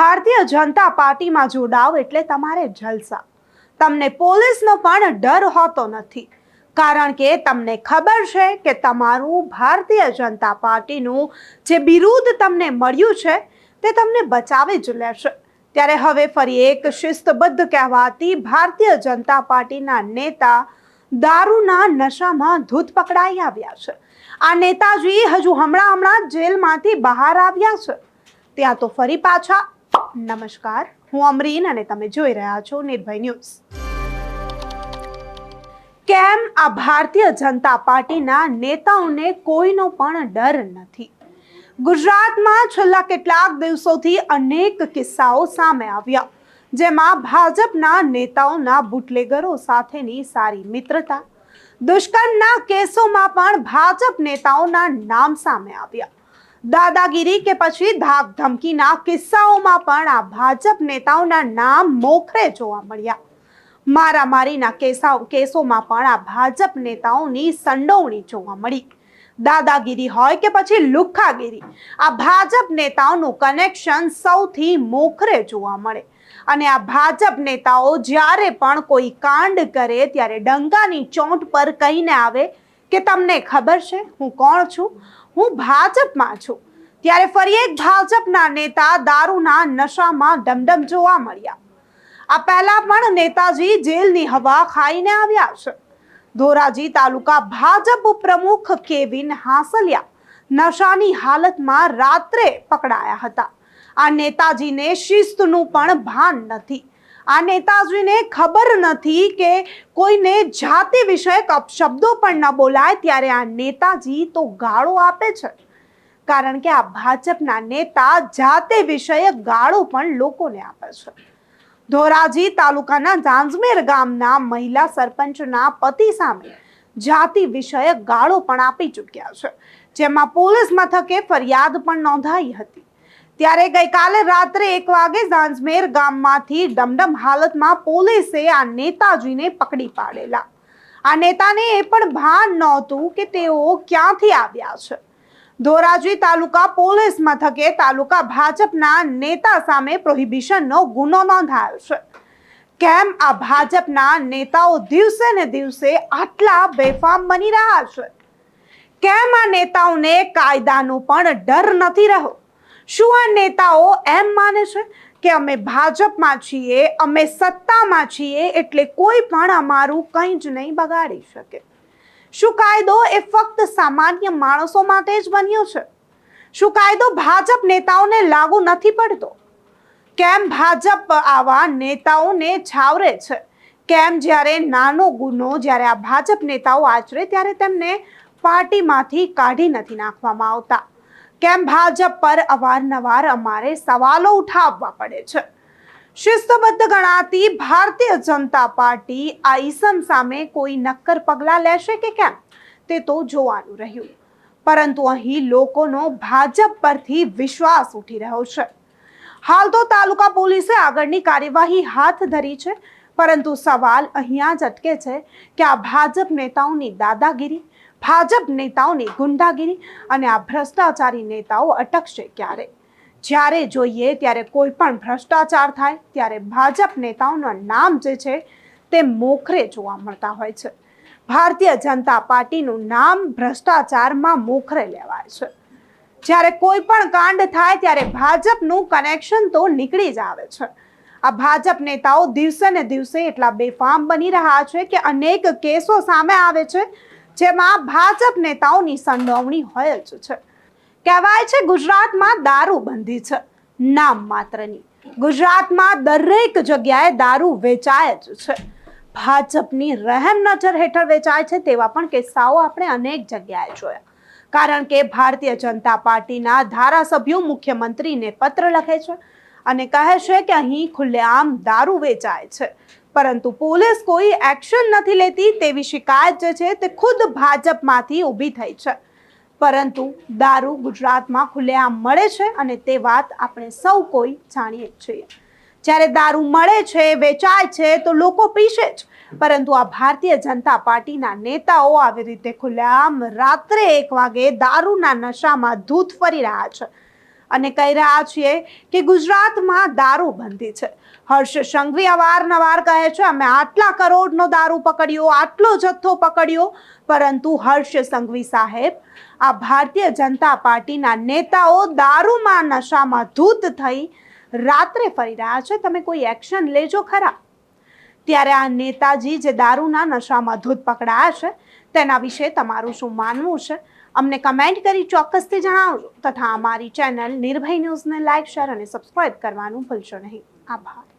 ભારતીય જનતા પાર્ટીમાં જોડાવ એટલે તમારે જલસા. તમને પોલીસનો પણ ડર હોતો નથી. કારણ કે તમને ખબર છે કે તમારું ભારતીય જનતા પાર્ટીનું જે બિરુદ તમને મળ્યું છે, તે તમને બચાવી જ લેશે. ત્યારે હવે ફરી એક શિસ્તબદ્ધ કહેવાતી ભારતીય જનતા પાર્ટીના નેતા દારૂના નશામાં ધૂત પકડાઈ આવ્યા છે. આ નેતાજી હજુ હમણાં હમણાં જેલમાંથી બહાર આવ્યા છે. ત્યાં તો ફરી પાછા નમસ્કાર, હું અમરીન અને તમે જોઈ રહ્યા છો નિર્ભય ન્યૂઝ. કેમ આ ભારતીય જનતા પાર્ટીના નેતાઓને કોઈનો પણ ડર નથી? ગુજરાતમાં છેલ્લા કેટલાક દિવસોથી અનેક કિસ્સાઓ સામે આવ્યા, જેમાં ભાજપના નેતાઓના બુટલેગરો સાથેની સારી મિત્રતા, દુષ્કર્મના કેસોમાં પણ ભાજપ નેતાઓના નામ સામે આવ્યા. દાદાગીરી કે પછી ધાક ધમકીના કિસ્સાઓમાં પણ આ ભાજપ નેતાઓના નામ મોખરે જોવા મળ્યા. મારામારીના કેસા, કેસોમાં પણ આ ભાજપ નેતાઓની સંડોવણી જોવા મળી. દાદાગીરી હોય કે પછી લુખ્ખાગીરી, આ ભાજપ નેતાઓનું કનેક્શન સૌથી મોખરે જોવા મળે. અને આ ભાજપ નેતાઓ જ્યારે પણ કોઈ કાંડ કરે ત્યારે ડંકાની ચોંટ પર કહીને આવે કે, તમને ખબર છે હું કોણ છું? હું ભાજપમાં છું. ત્યારે ફરી એક ભાજપના નેતા દારૂના નશામાં ડમડમ જોવા મળ્યા. આ પહેલા પણ નેતાજી જેલની હવા ખાઈને આવ્યા છે. ધોરાજી તાલુકા ભાજપ પ્રમુખ કેવિન હાસલિયા નશાની હાલતમાં રાત્રે પકડાયા હતા. આ નેતાજીને શિસ્તનું પણ ભાન નથી. આ નેતાજીને ખબર નથી કે કોઈને જાતિ વિષયક અપશબ્દો પણ ન બોલાય ત્યારે આ નેતાજી તો ગાળો આપે છે. કારણ કે આ ભાજપના નેતા જાતે વિષયક ગાળો પણ લોકોને આપે છે. ધોરાજી તાલુકાના જાંજમેર ગામના મહિલા સરપંચના પતિ સામે જાતિ વિષયક ગાળો પણ આપી ચૂક્યા છે. જેમાં પોલીસ મથકે ફરિયાદ પણ નોંધાઈ હતી. ત્યારે ગઈકાલે રાત્રે એક વાગે ઝાંઝમેર ગામમાંથી ડમડમ હાલતમાં પોલીસે આ નેતાજીને પકડી પાડેલા. આ નેતાને એ પણ ભાન નહોતું કે તેઓ ક્યાંથી આવ્યા છે. ધોરાજી તાલુકા પોલીસ મથકે તાલુકા ભાજપના નેતા સામે પ્રોહિબિશનનો ગુનો નોંધાયો છે. કેમ આ ભાજપના નેતાઓ દિવસે ને દિવસે આટલા બેફામ બની રહ્યા છે? કેમ આ નેતાઓને કાયદાનો પણ ડર નથી રહ્યો? શું આ નેતાઓ એમ માને છે કે અમે ભાજપમાં છીએ, અમે સત્તામાં છીએ એટલે કોઈ પણ અમારું કંઈ જ નહીં બગાડી શકે? શું કાયદો એ ફક્ત સામાન્ય માણસો માટે જ બન્યો છે? શું કાયદો ભાજપ નેતાઓને લાગુ નથી પડતો? કેમ ભાજપ આવા નેતાઓને છાવરે છે? કેમ જ્યારે નાનો ગુનો જ્યારે આ ભાજપ નેતાઓ આચરે ત્યારે તેમને પાર્ટીમાંથી કાઢી નથી નાખવામાં આવતા? કેમ ભાજપ પર અવારનવાર અમારે સવાલો ઉઠાવવા પડે છે? શિસ્તબદ્ધ ગણાતી ભારતીય જનતા પાર્ટી આ સામે કોઈ નક્કર પગલાં લેશે કે કેમ? તે તો જોવાનું રહ્યું. પરંતુ અહીં લોકોનો ભાજપ પરથી વિશ્વાસ ઉઠી રહ્યો છે. હાલ તો તાલુકા પોલીસે આગળની કાર્યવાહી હાથ ધરી છે, પરંતુ સવાલ અહીંયા જ અટકે છે કે આ ભાજપ નેતાઓની દાદાગીરી ભાજપ નેતાઓની ગુંડાગીરી અને આ ભ્રષ્ટાચારી નેતાઓ અટકશે ક્યારે? જ્યારે જોઈએ ત્યારે કોઈ પણ ભ્રષ્ટાચાર થાય, ત્યારે ભાજપ નેતાઓના નામ જે છે તે મોખરે જોવા મળતા હોય છે. ભારતીય જનતા પાર્ટીનું નામ ભ્રષ્ટાચારમાં મોખરે લેવાય છે. જ્યારે કોઈ પણ કાંડ થાય, ત્યારે ભાજપનું કનેક્શન તો નીકળી જ આવે છે. આ ભાજપ નેતાઓ દિવસે ને દિવસે એટલા બેફામ બની રહ્યા છે કે અનેક કેસો સામે આવે છે જેમાં ભાજપ નેતાઓની સંડોવણી હોય જ છે. કહેવાય છે ગુજરાતમાં દારૂ બંધી છે. નામ માત્રની ગુજરાતમાં દરેક જગ્યાએ દારૂ વેચાય જ છે. ભાજપની રહેમ નજર હેઠળ વેચાય છે તેવા પણ કિસ્સાઓ આપણે અનેક જગ્યાએ જોયા. કારણ કે ભારતીય જનતા પાર્ટીના ધારાસભ્યો મુખ્યમંત્રીને પત્ર લખે છે અને કહે છે કે અહીં ખુલ્લેઆમ દારૂ વેચાય છે. પરંતુ પોલીસ કોઈ એક્શન નથી લેતી તેવી શિકાયત જે છે તે ખુદ ભાજપમાંથી ઊભી થઈ છે. પરંતુ દારૂ ગુજરાતમાં ખુલ્લેઆમ મળે છે અને તે વાત આપણે સૌ કોઈ જાણીએ છીએ. જ્યારે દારૂ મળે છે, વેચાય છે, તો લોકો પીશે જ. પરંતુ આ ભારતીય જનતા પાર્ટીના નેતાઓ આવી રીતે ખુલ્લેઆમ રાત્રે એક વાગે દારૂના નશામાં ધૂત ફરી રહ્યા છે. અને કહી રહ્યા છીએ કે ગુજરાતમાં દારૂ બંધી છે. હર્ષ સંઘવી અવારનવાર કહે છે, અમે આટલા કરોડનો દારૂ પકડ્યો, આટલો જથ્થો પકડ્યો. પરંતુ હર્ષ સંઘવી સાહેબ, આ ભારતીય જનતા પાર્ટીના નેતાઓ દારૂમાં નશામાં ધૂત થઈ રાત્રે ફરી રહ્યા છે. તમે કોઈ એક્શન લેજો ખરા? ત્યારે આ નેતાજી જે દારૂના નશામાં ધૂત પકડાયા છે તેના વિશે તમારું શું માનવું છે? અમને કમેન્ટ કરી ચોક્કસથી જણાવજો. તથા અમારી ચેનલ નિર્ભય ન્યૂઝને લાઇક શેર અને સબસ્ક્રાઇબ કરવાનું ભૂલશો નહીં. આભાર.